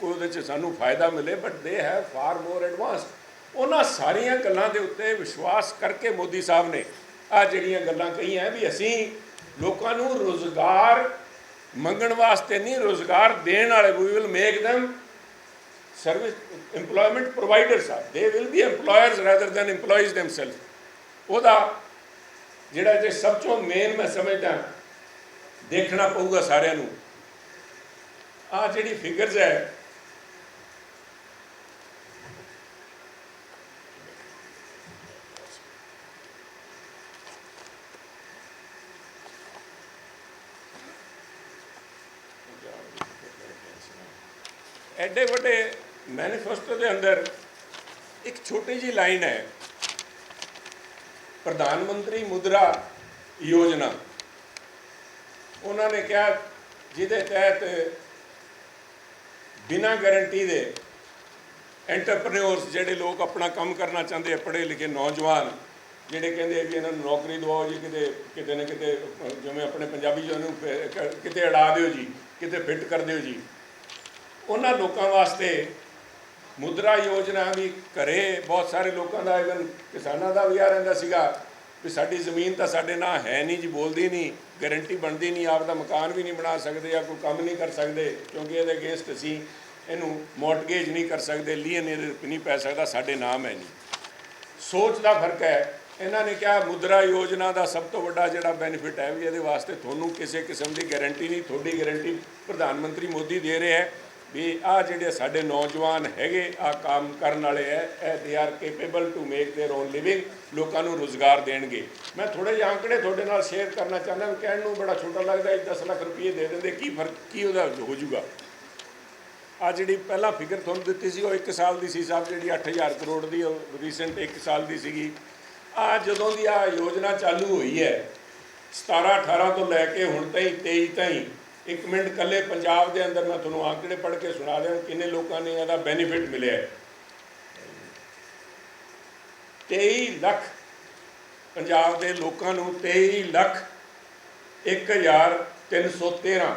ਉਹਦੇ 'ਚ ਸਾਨੂੰ ਫਾਇਦਾ ਮਿਲੇ but they have for more advanced ਉਹਨਾਂ ਸਾਰੀਆਂ ਗੱਲਾਂ ਦੇ ਉੱਤੇ ਵਿਸ਼ਵਾਸ ਕਰਕੇ ਮੋਦੀ ਸਾਹਿਬ ਨੇ ਆ ਜਿਹੜੀਆਂ ਗੱਲਾਂ ਕਹੀਆਂ ਵੀ ਅਸੀਂ ਲੋਕਾਂ ਨੂੰ ਰੋਜ਼ਗਾਰ ਮੰਗਣ ਵਾਸਤੇ ਨਹੀਂ ਰੋਜ਼ਗਾਰ ਦੇਣ ਵਾਲੇ we will make them service EMPLOYMENT providers ਆ they will be EMPLOYERS rather than EMPLOYEES themselves ਉਹਦਾ ਜਿਹੜਾ ਜੇ ਸਭ ਤੋਂ ਮੇਨ ਮੈਂ ਸਮਝਦਾ ਦੇਖਣਾ ਪਊਗਾ ਸਾਰਿਆਂ ਨੂੰ ਆ ਜਿਹੜੀ ਫਿਗਰਸ ਹੈ ਐਡੇ ਵੱਡੇ ਮੈਨੀਫੈਸਟੋ ਦੇ ਅੰਦਰ ਇੱਕ ਛੋਟੀ ਜੀ ਲਾਈਨ ਹੈ। ਪ੍ਰਧਾਨ ਮੰਤਰੀ ਮੁਦਰਾ ਯੋਜਨਾ। ਉਹਨਾਂ ਨੇ ਕਿਹਾ, ਜਿਹਦੇ ਤਹਿਤ ਬਿਨਾਂ ਗਾਰੰਟੀ ਦੇ ਐਂਟਰਪ੍ਰੈਨਿਓਰਸ ਜਿਹੜੇ ਲੋਕ ਆਪਣਾ ਕੰਮ ਕਰਨਾ ਚਾਹੁੰਦੇ ਆ, ਪੜ੍ਹੇ ਲਿਖੇ ਨੌਜਵਾਨ, ਜਿਹੜੇ ਕਹਿੰਦੇ ਵੀ ਇਹਨਾਂ ਨੂੰ ਨੌਕਰੀ ਦਿਵਾਓ ਜੀ, ਕਿਤੇ ਕਿਤੇ ਨਾ ਕਿਤੇ, ਜਿਵੇਂ ਆਪਣੇ ਪੰਜਾਬੀ ਜੀ ਉਹਨੂੰ ਕਿਤੇ ਅੜਾ ਦਿਓ ਜੀ, ਕਿਤੇ ਫਿੱਟ ਕਰ ਦਿਓ ਜੀ। ਉਹਨਾਂ ਲੋਕਾਂ ਵਾਸਤੇ ਮੁਦਰਾ ਯੋਜਨਾ ਵੀ ਘਰੇ ਬਹੁਤ ਸਾਰੇ ਲੋਕਾਂ ਦਾ ਇਵਨ ਕਿਸਾਨਾਂ ਦਾ ਵੀ ਆ ਰਹਿੰਦਾ ਸੀਗਾ ਵੀ ਸਾਡੀ ਜ਼ਮੀਨ ਤਾਂ ਸਾਡੇ ਨਾਂ ਹੈ ਨਹੀਂ ਜੀ, ਬੋਲਦੀ ਨਹੀਂ ਗਾਰੰਟੀ ਬਣਦੀ ਨਹੀਂ, ਆਪ ਦਾ ਮਕਾਨ ਵੀ ਨਹੀਂ ਬਣਾ ਸਕਦੇ ਜਾਂ ਕੋਈ ਕੰਮ ਨਹੀਂ ਕਰ ਸਕਦੇ ਕਿਉਂਕਿ ਇਹਦੇ ਅਗੇਂਸਟ ਅਸੀਂ ਇਹਨੂੰ ਮੌਰਟਗੇਜ ਨਹੀਂ ਕਰ ਸਕਦੇ ਲੀਨ ਨਹੀਂ ਪੈ ਸਕਦਾ, ਸਾਡੇ ਨਾਮ ਹੈ ਨਹੀਂ। ਸੋਚ ਦਾ ਫ਼ਰਕ ਹੈ। ਇਹਨਾਂ ਨੇ ਕਿਹਾ ਮੁਦਰਾ ਯੋਜਨਾ ਦਾ ਸਭ ਤੋਂ ਵੱਡਾ ਜਿਹੜਾ ਬੈਨੀਫਿਟ ਹੈ ਵੀ ਇਹਦੇ ਵਾਸਤੇ ਤੁਹਾਨੂੰ ਕਿਸੇ ਕਿਸਮ ਦੀ ਗਾਰੰਟੀ ਨਹੀਂ, ਤੁਹਾਡੀ ਗਾਰੰਟੀ ਪ੍ਰਧਾਨ ਮੰਤਰੀ ਮੋਦੀ ਦੇ ਰਿਹਾ ਹੈ। ਵੀ ਆ ਜਿਹੜੇ ਸਾਡੇ ਨੌਜਵਾਨ ਹੈਗੇ ਆ ਕੰਮ ਕਰਨ ਵਾਲੇ ਐ ਇਹ they are capable to make their own living ਲੋਕਾਂ ਨੂੰ ਰੋਜ਼ਗਾਰ ਦੇਣਗੇ ਮੈਂ ਥੋੜੇ ਜਿਹੇ ਅੰਕੜੇ ਤੁਹਾਡੇ ਨਾਲ ਸ਼ੇਅਰ ਕਰਨਾ ਚਾਹੁੰਦਾ ਵੀ ਕਹਿਣ ਨੂੰ ਬੜਾ ਛੋਟਾ ਲੱਗਦਾ ਇਹ 10 ਲੱਖ ਰੁਪਏ ਦੇ ਦਿੰਦੇ ਕੀ ਫਰਕ ਕੀ ਉਹਦਾ ਹੋ ਜਾਊਗਾ ਆ ਜਿਹੜੀ ਪਹਿਲਾਂ ਫਿਗਰ ਤੁਹਾਨੂੰ ਦਿੱਤੀ ਸੀ ਉਹ 1 ਸਾਲ ਦੀ ਸੀ ਸਾਹਿਬ ਜਿਹੜੀ 8000 ਕਰੋੜ ਦੀ ਉਹ ਰੀਸੈਂਟ 1 ਸਾਲ ਦੀ ਸੀਗੀ ਆ ਜਦੋਂ ਦੀ ਆ ਯੋਜਨਾ ਚਾਲੂ ਹੋਈ ਹੈ 17 18 ਤੋਂ ਲੈ ਕੇ ਹੁਣ ਤਾਈਂ 23 ਤਾਈਂ ਇੱਕ ਮਿੰਟ ਕੱਲੇ ਪੰਜਾਬ ਦੇ ਅੰਦਰ ਮੈਂ ਤੁਹਾਨੂੰ ਆંકੜੇ ਪੜ੍ਹ ਕੇ ਸੁਣਾ ਦਿਆਂ ਕਿੰਨੇ ਲੋਕਾਂ ਨੇ ਇਹਦਾ ਬੈਨੀਫਿਟ ਮਿਲਿਆ ਹੈ। 23 ਲੱਖ ਪੰਜਾਬ ਦੇ ਲੋਕਾਂ ਨੂੰ 23 ਲੱਖ 1313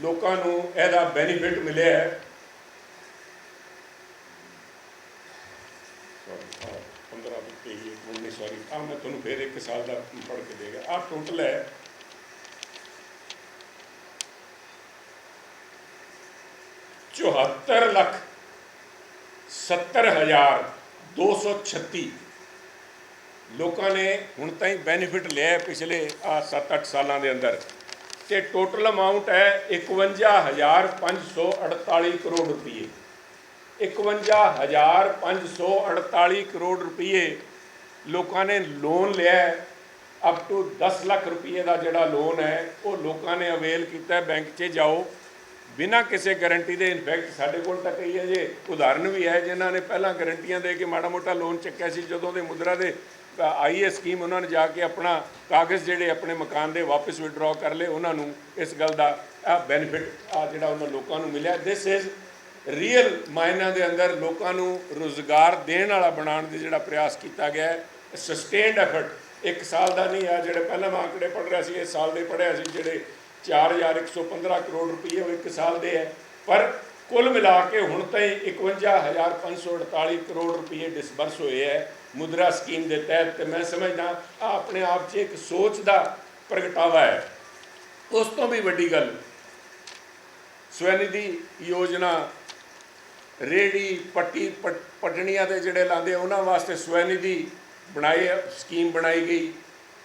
ਲੋਕਾਂ ਨੂੰ ਇਹਦਾ ਬੈਨੀਫਿਟ ਮਿਲਿਆ ਹੈ। ਸੌਰੀ 15 ਤੋਂ 23 19 ਸੌਰੀ ਆ ਮੈਂ ਤੁਹਾਨੂੰ ਫਿਰ ਇੱਕ ਸਾਲ ਦਾ ਪੜ੍ਹ ਕੇ ਦੇਗਾ ਆ ਟੋਟਲ ਹੈ ਚੁਹੱਤਰ ਲੱਖ ਸੱਤਰ ਹਜ਼ਾਰ ਦੋ ਸੌ ਛੱਤੀ ਲੋਕਾਂ ਨੇ ਹੁਣ ਤਾਈਂ ਬੈਨੀਫਿਟ ਲਿਆ ਪਿਛਲੇ ਆ 7-8 ਸਾਲਾਂ ਦੇ ਅੰਦਰ ਤੇ ਟੋਟਲ ਅਮਾਉਂਟ ਹੈ 51548 ਕਰੋੜ ਰੁਪਏ 51548 ਕਰੋੜ ਰੁਪਏ ਲੋਕਾਂ ਨੇ ਲੋਨ ਲਿਆ ਅਪ ਟੂ 10 ਲੱਖ ਰੁਪਏ ਦਾ ਜਿਹੜਾ ਲੋਨ ਹੈ ਉਹ ਲੋਕਾਂ ਨੇ ਅਵੇਲ ਕੀਤਾ ਬੈਂਕ 'ਚ ਜਾਓ ਬਿਨਾਂ ਕਿਸੇ ਗਾਰੰਟੀ ਦੇ ਇਨਫੈਕਟ ਸਾਡੇ ਕੋਲ ਤਾਂ ਕਈ ਅਜੇ ਉਦਾਹਰਨ ਵੀ ਹੈ, ਜਿਨ੍ਹਾਂ ਨੇ ਪਹਿਲਾਂ ਗਾਰੰਟੀਆਂ ਦੇ ਕੇ ਮਾੜਾ ਮੋਟਾ ਲੋਨ ਚੱਕਿਆ ਸੀ, ਜਦੋਂ ਦੇ ਮੁਦਰਾ ਦੇ ਆਈ ਹੈ ਸਕੀਮ ਉਹਨਾਂ ਨੇ ਜਾ ਕੇ ਆਪਣਾ ਕਾਗਜ਼ ਜਿਹੜੇ ਆਪਣੇ ਮਕਾਨ ਦੇ ਵਾਪਸ ਵਿਡਰਾਅ ਕਰ ਲਏ, ਉਹਨਾਂ ਨੂੰ ਇਸ ਗੱਲ ਦਾ ਆ ਬੈਨੀਫਿਟ ਆ ਜਿਹੜਾ ਉਹਨਾਂ ਲੋਕਾਂ ਨੂੰ ਮਿਲਿਆ। ਦਿਸ ਇਜ਼ ਰੀਅਲ ਮਾਇਨਾ ਦੇ ਅੰਦਰ ਲੋਕਾਂ ਨੂੰ ਰੋਜ਼ਗਾਰ ਦੇਣ ਵਾਲਾ ਬਣਾਉਣ ਦੇ ਜਿਹੜਾ ਪ੍ਰਯਾਸ ਕੀਤਾ ਗਿਆ ਹੈ ਸਸਟੇਨਡ ਐਫਰਟ ਇੱਕ ਸਾਲ ਦਾ ਨਹੀਂ, ਆ ਜਿਹੜੇ ਪਹਿਲਾਂ ਮੈਂ ਆંકੜੇ ਪੜ੍ਹ ਰਿਹਾ ਸੀ, ਇਸ ਸਾਲ ਦੇ ਪੜ੍ਹਿਆ ਸੀ, ਜਿਹੜੇ 4115 ਕਰੋੜ ਰੁਪਏ ਉਹ ਇੱਕ ਸਾਲ ਦੇ ਹੈ। ਪਰ ਕੁੱਲ ਮਿਲਾ ਕੇ ਹੁਣ ਤਾਈਂ 51548 ਕਰੋੜ ਰੁਪਏ ਡਿਸਬਰਸ ਹੋਏ ਹੈ ਮੁਦਰਾ ਸਕੀਮ ਦੇ ਤਹਿਤ ਤੇ ਮੈਂ ਸਮਝਦਾ ਆ ਆਪਣੇ ਆਪ 'ਚ ਇੱਕ ਸੋਚ ਦਾ ਪ੍ਰਗਟਾਵਾ ਹੈ। ਉਸ ਤੋਂ ਵੀ ਵੱਡੀ ਗੱਲ, ਸਵੈਨਿਧੀ ਯੋਜਨਾ ਰੇੜੀ, ਪੱਟੀ, ਪਟ- ਪਟਣੀਆਂ ਦੇ ਜਿਹੜੇ ਲਾਉਂਦੇ ਉਹਨਾਂ ਵਾਸਤੇ ਸਵੈਨਿਧੀ ਬਣਾਈ ਸਕੀਮ ਬਣਾਈ ਗਈ,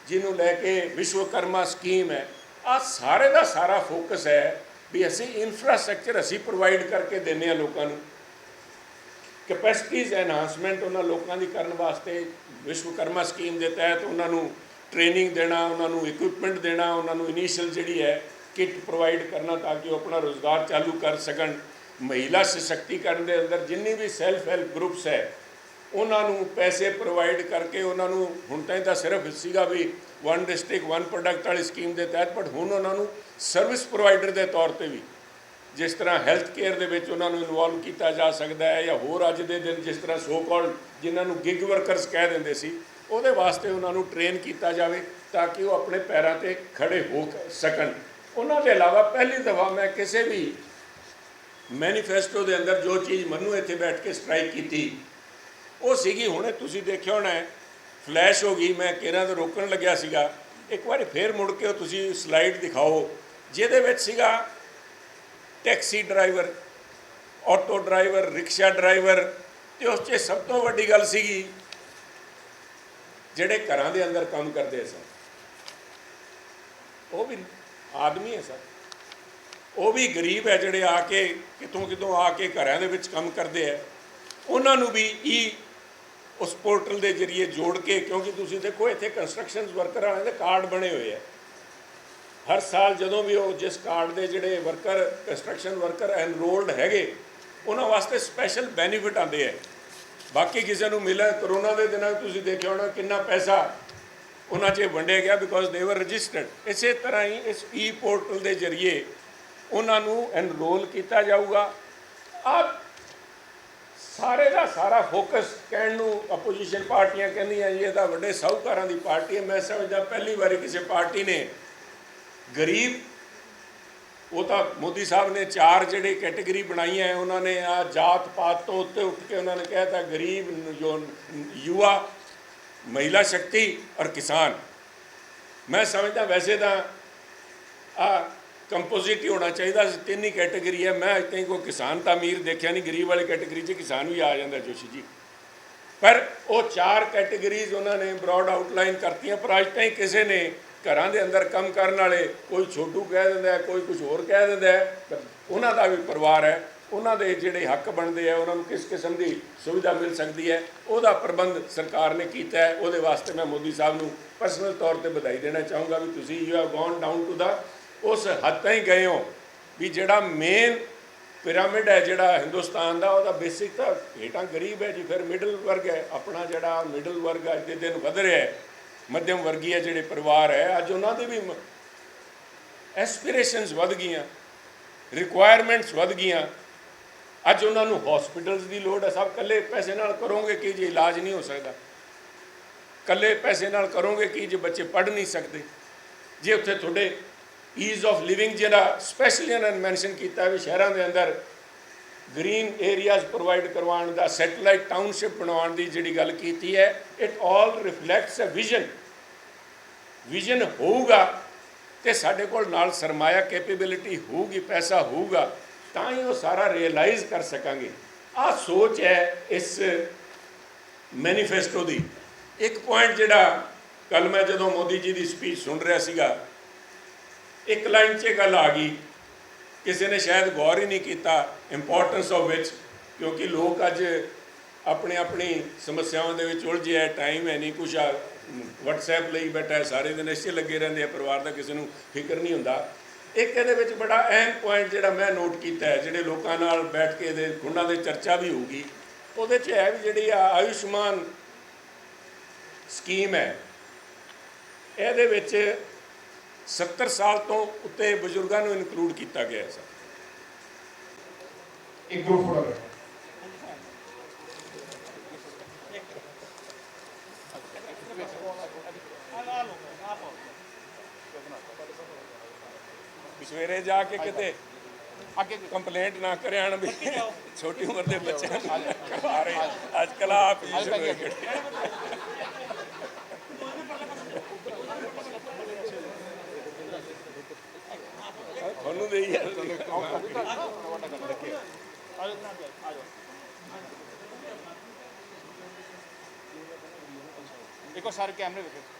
ਜਿਹਨੂੰ ਲੈ ਕੇ ਵਿਸ਼ਵਕਰਮਾ ਸਕੀਮ ਹੈ। ਆ ਸਾਰੇ ਦਾ ਸਾਰਾ ਫੋਕਸ ਹੈ ਵੀ ਅਸੀਂ ਇਨਫਰਾਸਟ੍ਰਕਚਰ ਅਸੀਂ ਪ੍ਰੋਵਾਈਡ ਕਰਕੇ ਦਿੰਦੇ ਆ ਲੋਕਾਂ ਨੂੰ। ਕੈਪੈਸਿਟੀਜ਼ ਐਨਹਾਂਸਮੈਂਟ ਉਹਨਾਂ ਲੋਕਾਂ ਦੀ ਕਰਨ ਵਾਸਤੇ, ਵਿਸ਼ਵਕਰਮਾ ਸਕੀਮ ਦੇ ਤਹਿਤ ਉਹਨਾਂ ਨੂੰ ਟ੍ਰੇਨਿੰਗ ਦੇਣਾ, ਉਹਨਾਂ ਨੂੰ ਇਕਵਿਪਮੈਂਟ ਦੇਣਾ, ਉਹਨਾਂ ਨੂੰ ਇਨੀਸ਼ੀਅਲ ਜਿਹੜੀ ਹੈ ਕਿੱਟ ਪ੍ਰੋਵਾਈਡ ਕਰਨਾ ਤਾਂ ਕਿ ਉਹ ਆਪਣਾ ਰੋਜ਼ਗਾਰ ਚਾਲੂ ਕਰ ਸਕਣ। ਮਹਿਲਾ ਸਸ਼ਕਤੀਕਰਨ ਦੇ ਅੰਦਰ ਜਿੰਨੀ ਵੀ ਸੈਲਫ ਹੈਲਪ ਗਰੁੱਪਸ ਹੈ ਉਹਨਾਂ ਨੂੰ ਪੈਸੇ ਪ੍ਰੋਵਾਈਡ ਕਰਕੇ ਉਹਨਾਂ ਨੂੰ ਹੁਣ ਤਾਈਂ ਤਾਂ ਸਿਰਫ ਸੀਗਾ ਵੀ ਵਨ ਡਿਸਟ੍ਰਿਕਟ ਵਨ ਪ੍ਰੋਡਕਟ ਵਾਲੀ ਸਕੀਮ ਦੇ ਤਹਿਤ ਬਟ ਹੁਣ ਉਹਨਾਂ ਨੂੰ ਸਰਵਿਸ ਪ੍ਰੋਵਾਈਡਰ ਦੇ ਤੌਰ ਤੇ ਵੀ ਜਿਸ ਤਰ੍ਹਾਂ ਹੈਲਥ ਕੇਅਰ ਦੇ ਵਿੱਚ ਉਹਨਾਂ ਨੂੰ ਇਨਵੋਲਵ ਕੀਤਾ ਜਾ ਸਕਦਾ ਹੈ ਜਾਂ ਹੋਰ ਅੱਜ ਦੇ ਦਿਨ ਜਿਸ ਤਰ੍ਹਾਂ ਸੋ ਕਾਲਡ ਜਿਨ੍ਹਾਂ ਨੂੰ ਗਿਗ ਵਰਕਰਸ ਕਹਿ ਦਿੰਦੇ ਸੀ, ਉਹਦੇ ਵਾਸਤੇ ਉਹਨਾਂ ਨੂੰ ਟ੍ਰੇਨ ਕੀਤਾ ਜਾਵੇ ਤਾਂ ਕਿ ਉਹ ਆਪਣੇ ਪੈਰਾਂ ਤੇ ਖੜੇ ਹੋ ਸਕਣ। ਉਹਨਾਂ ਦੇ ਇਲਾਵਾ ਪਹਿਲੀ ਦਫਾ ਮੈਂ ਕਿਸੇ ਵੀ ਮੈਨੀਫੈਸਟੋ ਦੇ ਅੰਦਰ ਜੋ ਚੀਜ਼ ਮੈਨੂੰ, ਇੱਥੇ ਬੈਠ ਕੇ ਸਟ੍ਰਾਈਕ ਕੀਤੀ ਉਹ ਸੀਗੀ, ਹੁਣੇ ਤੁਸੀਂ ਦੇਖਿਆ ਹੋਣਾ ਫਲੈਸ਼ ਹੋ ਗਈ, ਮੈਂ ਕਿਹਨਾਂ ਤੋਂ ਰੋਕਣ ਲੱਗਿਆ ਸੀਗਾ। ਇੱਕ ਵਾਰੀ ਫੇਰ ਮੁੜ ਕੇ ਉਹ ਤੁਸੀਂ ਸਲਾਈਡ ਦਿਖਾਓ, ਜਿਹਦੇ ਵਿੱਚ ਸੀਗਾ taxi driver auto driver rickshaw driver ਤੇ ਉਸ 'ਚ ਸਭ ਤੋਂ ਵੱਡੀ ਗੱਲ ਸੀਗੀ, ਜਿਹੜੇ ਘਰਾਂ ਦੇ ਅੰਦਰ ਕੰਮ ਕਰਦੇ ਸਨ। ਉਹ ਵੀ ਆਦਮੀ ਹੈ ਸਰ। ਉਹ ਵੀ ਗਰੀਬ ਹੈ ਜਿਹੜੇ ਆ ਕੇ ਕਿਤੋਂ ਕਿਤੋਂ ਆ ਕੇ ਘਰਾਂ ਦੇ ਵਿੱਚ ਕੰਮ ਕਰਦੇ ਆ ਉਹਨਾਂ ਨੂੰ ਵੀ ਈ ਉਸ ਪੋਰਟਲ ਦੇ ਜ਼ਰੀਏ ਜੋੜ ਕੇ, ਕਿਉਂਕਿ ਤੁਸੀਂ ਦੇਖੋ, ਇੱਥੇ ਕੰਸਟਰਕਸ਼ਨਸ ਵਰਕਰਾਂ ਦੇ ਕਾਰਡ ਬਣੇ ਹੋਏ ਆ। ਹਰ ਸਾਲ ਜਦੋਂ ਵੀ ਉਹ ਜਿਸ ਕਾਰਡ ਦੇ ਜਿਹੜੇ ਵਰਕਰ ਕੰਸਟਰਕਸ਼ਨ ਵਰਕਰ ਐਨਰੋਲਡ ਹੈਗੇ, ਉਹਨਾਂ ਵਾਸਤੇ ਸਪੈਸ਼ਲ ਬੈਨੀਫਿਟ ਆਉਂਦੇ ਆ। ਬਾਕੀ ਕਿਸੇ ਨੂੰ ਮਿਲਿਆ ਕਰੋਨਾ ਦੇ ਦਿਨਾਂ 'ਚ ਤੁਸੀਂ ਦੇਖਿਆ ਹੋਣਾ ਕਿੰਨਾ ਪੈਸਾ ਉਹਨਾਂ 'ਚ ਵੰਡਿਆ ਗਿਆ ਬਿਕੋਜ਼ ਦੇ ਵਰ ਰਜਿਸਟਰਡ ਇਸੇ ਤਰ੍ਹਾਂ ਹੀ ਇਸ ਈ ਪੋਰਟਲ ਦੇ ਜ਼ਰੀਏ ਉਹਨਾਂ ਨੂੰ ਐਨਰੋਲ ਕੀਤਾ ਜਾਊਗਾ। ਆ ਸਾਰੇ ਦਾ ਸਾਰਾ ਫੋਕਸ ਕਹਿਣ ਨੂੰ ਆਪੋਜੀਸ਼ਨ ਪਾਰਟੀਆਂ ਕਹਿੰਦੀਆਂ ਜੀ, ਇਹ ਤਾਂ ਵੱਡੇ ਸਾਹੂਕਾਰਾਂ ਦੀ ਪਾਰਟੀ ਹੈ। ਮੈਂ ਸਮਝਦਾ ਪਹਿਲੀ ਵਾਰੀ ਕਿਸੇ ਪਾਰਟੀ ਨੇ ਗਰੀਬ, ਉਹ ਤਾਂ ਮੋਦੀ ਸਾਹਿਬ ਨੇ ਚਾਰ ਜਿਹੜੇ ਕੈਟਾਗਰੀ ਬਣਾਈਆਂ ਉਹਨਾਂ ਨੇ ਆ ਜਾਤ ਪਾਤ ਤੋਂ ਉੱਤੇ ਉੱਠ ਕੇ ਉਹਨਾਂ ਨੇ ਕਹਿਤਾ ਗਰੀਬ ਯੁਵਾ, ਮਹਿਲਾ ਸ਼ਕਤੀ ਔਰ ਕਿਸਾਨ। ਮੈਂ ਸਮਝਦਾ ਵੈਸੇ ਤਾਂ ਆ ਕੰਪੋਜ਼ਿਟ ਹੀ ਹੋਣਾ ਚਾਹੀਦਾ ਸੀ। ਤਿੰਨ ਹੀ ਕੈਟਾਗਰੀ ਹੈ। ਮੈਂ ਅੱਜ ਤਾਈਂ ਕੋਈ ਕਿਸਾਨ ਤਾਂ ਅਮੀਰ ਦੇਖਿਆ ਨਹੀਂ। ਗਰੀਬ ਵਾਲੀ ਕੈਟਾਗਰੀ 'ਚ ਕਿਸਾਨ ਵੀ ਆ ਜਾਂਦਾ ਜੋਸ਼ੀ ਜੀ। ਪਰ ਉਹ ਚਾਰ ਕੈਟਾਗਰੀਜ਼ ਉਹਨਾਂ ਨੇ ਬ੍ਰੌਡ ਆਊਟਲਾਈਨ ਕਰਤੀਆਂ, ਪਰ ਅੱਜ ਤਾਈਂ ਕਿਸੇ ਨੇ ਘਰਾਂ ਦੇ ਅੰਦਰ ਕੰਮ ਕਰਨ ਵਾਲੇ ਕੋਈ ਛੋਟੂ ਕਹਿ ਦਿੰਦਾ ਕੋਈ ਕੁਝ ਹੋਰ ਕਹਿ ਦਿੰਦਾ ਪਰ ਉਹਨਾਂ ਦਾ ਵੀ ਪਰਿਵਾਰ ਹੈ। ਉਹਨਾਂ ਦੇ ਜਿਹੜੇ ਹੱਕ ਬਣਦੇ ਆ, ਉਹਨਾਂ ਨੂੰ ਕਿਸ ਕਿਸਮ ਦੀ ਸੁਵਿਧਾ ਮਿਲ ਸਕਦੀ ਹੈ, ਉਹਦਾ ਪ੍ਰਬੰਧ ਸਰਕਾਰ ਨੇ ਕੀਤਾ ਹੈ। ਉਹਦੇ ਵਾਸਤੇ ਮੈਂ ਮੋਦੀ ਸਾਹਿਬ ਨੂੰ ਪਰਸਨਲ ਤੌਰ ਤੇ ਵਧਾਈ ਦੇਣਾ ਚਾਹੂੰਗਾ ਵੀ ਤੁਸੀਂ you have gone down to the ਉਸ ਹੱਦ ਤਾਈਂ ਗਏ ਹੋ ਵੀ ਜਿਹੜਾ ਮੇਨ ਪਿਰਾਮਿਡ ਹੈ ਜਿਹੜਾ ਹਿੰਦੁਸਤਾਨ ਦਾ, ਉਹਦਾ ਬੇਸਿਕ ਤਾਂ ਹੇਠਾਂ ਗਰੀਬ ਹੈ ਜੀ, ਫਿਰ ਮਿਡਲ ਵਰਗ ਹੈ। ਆਪਣਾ ਜਿਹੜਾ ਮਿਡਲ ਵਰਗ ਅੱਜ ਦੇ ਦਿਨ ਵਧ ਰਿਹਾ ਹੈ, ਮੱਧਮ ਵਰਗੀ ਹੈ ਜਿਹੜੇ ਪਰਿਵਾਰ ਹੈ, ਅੱਜ ਉਹਨਾਂ ਦੇ ਵੀ ਐਸਪੀਰੇਸ਼ਨਸ ਵਧ ਗਈਆਂ ਰਿਕੁਆਇਰਮੈਂਟਸ ਵਧ ਗਈਆਂ। ਅੱਜ ਉਹਨਾਂ ਨੂੰ ਹਸਪੀਟਲਸ ਦੀ ਲੋੜ ਹੈ, ਸਭ ਕੱਲੇ ਪੈਸੇ ਨਾਲ ਕਰੋਗੇ ਕੀ ਜੇ ਇਲਾਜ ਨਹੀਂ ਹੋ ਸਕਦਾ। ਕੱਲੇ ਪੈਸੇ ਨਾਲ ਕਰੋਗੇ ਕੀ ਜੇ ਬੱਚੇ ਪੜ੍ਹ ਨਹੀਂ ਸਕਦੇ। ਜੇ ਉੱਥੇ ਤੁਹਾਡੇ ਈਜ਼ ਆਫ ਲਿਵਿੰਗ ਜਿਹੜਾ ਸਪੈਸ਼ਲੀ ਇਹਨਾਂ ਨੇ ਮੈਂਸ਼ਨ ਕੀਤਾ ਵੀ ਸ਼ਹਿਰਾਂ ਦੇ ਅੰਦਰ ਗ੍ਰੀਨ ਏਰੀਆਜ਼ ਪ੍ਰੋਵਾਈਡ ਕਰਵਾਉਣ ਦਾ ਸੈਟੇਲਾਈਟ ਟਾਊਨਸ਼ਿਪ ਬਣਾਉਣ ਦੀ ਜਿਹੜੀ ਗੱਲ ਕੀਤੀ ਹੈ it all reflects a vision vision ਹੋਊਗਾ ਤੇ ਸਾਡੇ ਕੋਲ ਨਾਲ ਸਰਮਾਇਆ ਕੈਪੇਬਿਲਿਟੀ ਹੋਊਗੀ, ਪੈਸਾ ਹੋਊਗਾ, ਤਾਂ ਹੀ ਉਹ ਸਾਰਾ ਰਿਅਲਾਈਜ਼ ਕਰ ਸਕਾਂਗੇ। ਆਹ ਸੋਚ ਹੈ ਇਸ ਮੈਨੀਫੈਸਟੋ ਦੀ। ਇੱਕ ਪੁਆਇੰਟ ਜਿਹੜਾ ਕੱਲ ਮੈਂ ਜਦੋਂ ਮੋਦੀ ਜੀ ਦੀ ਸਪੀਚ ਸੁਣ ਰਿਹਾ ਸੀਗਾ ਇੱਕ ਲਾਈਨ 'ਚ ਇਹ ਗੱਲ ਆ ਗਈ, ਕਿਸੇ ਨੇ ਸ਼ਾਇਦ ਗੌਰ ਹੀ ਨਹੀਂ ਕੀਤਾ ਇੰਪੋਰਟੈਂਸ ਆਫ ਵਿਚ ਕਿਉਂਕਿ ਲੋਕ ਅੱਜ ਆਪਣੇ ਆਪਣੀ ਸਮੱਸਿਆਵਾਂ ਦੇ ਵਿੱਚ ਉਲਝੇ ਹੈ ਟਾਈਮ ਹੈ ਨਹੀਂ, ਕੁਛ ਆ, WhatsApp ਲਈ ਬੈਠਾ ਹੈ, ਸਾਰੇ ਦਿਨ ਇਸੇ ਲੱਗੇ ਰਹਿੰਦੇ ਆ, ਪਰਿਵਾਰ ਦਾ ਕਿਸੇ ਨੂੰ ਫਿਕਰ ਨਹੀਂ ਹੁੰਦਾ। ਇੱਕ ਇਹਦੇ ਵਿੱਚ ਬੜਾ ਅਹਿਮ ਪੁਆਇੰਟ ਜਿਹੜਾ ਮੈਂ ਨੋਟ ਕੀਤਾ ਹੈ, ਜਿਹੜੇ ਲੋਕਾਂ ਨਾਲ ਬੈਠ ਕੇ ਇਹਦੇ ਖੁੰਡਾਂ ਦੇ ਚਰਚਾ ਵੀ ਹੋਊਗੀ, ਉਹਦੇ 'ਚ ਹੈ ਵੀ ਜਿਹੜੀ ਆ ਆਯੁਸ਼ਮਾਨ ਸਕੀਮ ਹੈ, ਇਹਦੇ ਵਿੱਚ 70 ਸਾਲ ਤੋਂ ਉੱਤੇ ਬਜ਼ੁਰਗਾਂ ਨੂੰ ਇਨਕਲੂਡ ਕੀਤਾ ਗਿਆ ਹੈ ਸਰ। ਇੱਕ ਗਰੁੱਪ ਫੋਟੋ ਸਵੇਰੇ ਜਾ ਕੇ ਕਿਤੇ ਅੱਗੇ ਕੰਪਲੇਂਟ ਨਾ ਕਰਿਆਣ ਵੀ ਛੋਟੀ ਉਮਰ ਦੇ ਬੱਚਿਆਂ ਨੂੰ ਕਰਵਾ ਰਹੇ ਅੱਜ ਕੱਲ ਆਪ ਹੀ ਸ਼ੁਰੂ ਹੋਏ ਯਾਰ। ਦੇਖੋ ਸਾਰੇ ਕੈਮਰੇ ਵੇਖੋ।